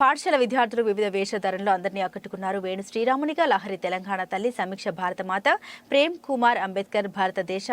పాఠశాల విద్యార్థులు వివిధ వేషధారణలో అందరినీ ఆకట్టుకున్నారు. వేణు శ్రీరామునిగా లహరి తెలంగాణ తల్లి సమీక్ష భారతమాత ప్రేమ్ కుమార్ అంబేద్కర్ భారతదేశ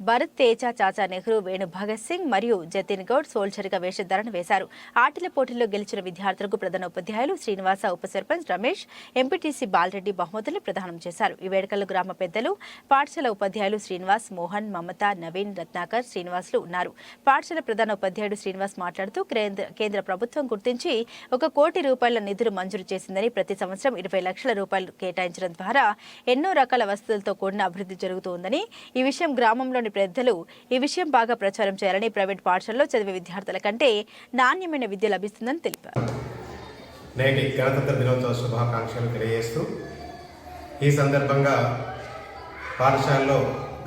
భరత్ తేజ చాచా నెహ్రూ వేణు భగత్ సింగ్ మరియు జతిన్ గౌడ్ సోల్చరిక వేషధారణ వేశారు. ఆటల పోటీల్లో గెలిచిన విద్యార్థులకు ప్రధాన ఉపాధ్యాయులు శ్రీనివాస ఉప సర్పంచ్ రమేష్ ఎంపీటీసీ బాలరెడ్డి బహుమతులు ప్రదానం చేశారు. ఈ వేడుకల్లో గ్రామ పెద్దలు పాఠశాల ఉపాధ్యాయులు శ్రీనివాస్ మోహన్ మమత నవీన్ రత్నాకర్ శ్రీనివాసులు ఉన్నారు. పాఠశాల ప్రధాన ఉపాధ్యాయుడు శ్రీనివాస్ మాట్లాడుతూ కేంద్ర కేంద్ర ప్రభుత్వం గుర్తించి ఒక కోటి రూపాయల నిధులు మంజూరు చేసిందని ప్రతి సంవత్సరం ఇరవై లక్షల రూపాయలు కేటాయించడం ద్వారా ఎన్నో రకాల వసతులతో కూడిన అభివృద్ధి జరుగుతోందని ఈ విషయం గ్రామంలోని పెద్దలు ఈ విషయం బాగా ప్రచారం చేయాలని ప్రైవేట్ పాఠశాలలో చదివే విద్యార్థుల కంటే నాణ్యమైన విద్య లభిస్తుందని తెలిపారు. నేటి గణతంత్ర దినోత్సవ శుభాకాంక్షలు తెలియజేస్తూ ఈ సందర్భంగా పాఠశాలలో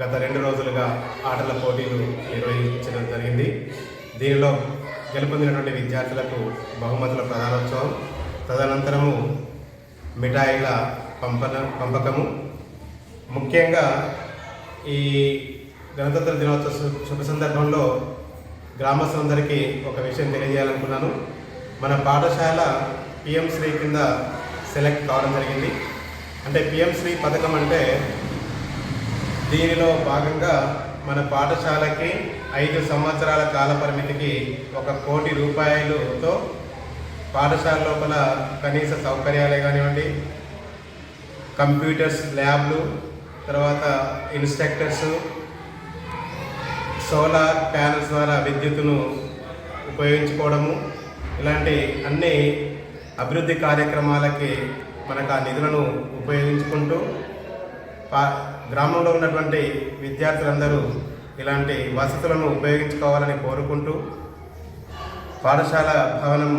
గత రెండు రోజులుగా ఆటల పోటీలు నిర్వహించడం జరిగింది. దీనిలో గెలుపొందినటువంటి విద్యార్థులకు బహుమతుల ప్రధానోత్సవం తదనంతరము మిఠాయిల పంపన పంపకము. ముఖ్యంగా ఈ గణతంత్ర దినోత్సవ శుభ సందర్భంలో గ్రామస్తులందరికీ ఒక విషయం తెలియజేయాలనుకున్నాను. మన పాఠశాల పిఎం శ్రీ కింద సెలెక్ట్ కావడం జరిగింది. అంటే పిఎం శ్రీ పథకం అంటే దీనిలో భాగంగా మన పాఠశాలకి ఐదు సంవత్సరాల కాల పరిమితికి ఒక కోటి రూపాయలతో పాఠశాల లోపల కనీస సౌకర్యాలే కానివ్వండి కంప్యూటర్స్ ల్యాబ్లు తర్వాత ఇన్స్ట్రక్టర్స్ సోలార్ ప్యానల్స్ ద్వారా విద్యుత్తును ఉపయోగించుకోవడము ఇలాంటి అన్ని అభివృద్ధి కార్యక్రమాలకి మనకు ఆ నిధులను ఉపయోగించుకుంటూ గ్రామంలో ఉన్నటువంటి విద్యార్థులందరూ ఇలాంటి వసతులను ఉపయోగించుకోవాలని కోరుకుంటూ పాఠశాల భవనం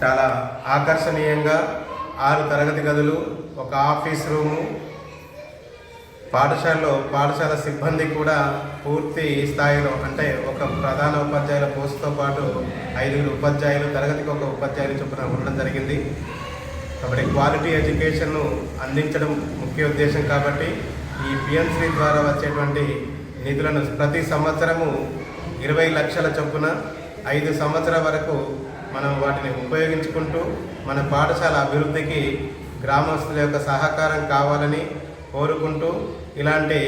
చాలా ఆకర్షణీయంగా ఆరు తరగతి గదులు ఒక ఆఫీస్ రూము పాఠశాలలో పాఠశాల సిబ్బంది కూడా పూర్తి స్థాయిలో అంటే ఒక ప్రధాన ఉపాధ్యాయుల పోస్టుతో పాటు ఐదుగురు ఉపాధ్యాయులు తరగతికి ఒక ఉపాధ్యాయులు చొప్పున ఉండడం జరిగింది. కాబట్టి క్వాలిటీ ఎడ్యుకేషన్ను అందించడం ముఖ్య ఉద్దేశం కాబట్టి ఈ పిఎంశ్రీ ద్వారా వచ్చేటువంటి నిధులను ప్రతి సంవత్సరము ఇరవై లక్షల చొప్పున ఐదు సంవత్సరాల వరకు మనం వాటిని ఉపయోగించుకుంటూ మన పాఠశాల అభివృద్ధికి గ్రామస్తుల యొక్క సహకారం కావాలని కోరుకుంటూ ఇలాంటి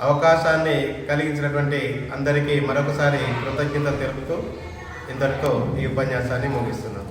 అవకాశాన్ని కలిగించినటువంటి అందరికీ మరొకసారి కృతజ్ఞత తెలుపుతూ ఇంతటితో ఈ ఉపన్యాసాన్ని ముగిస్తున్నాను.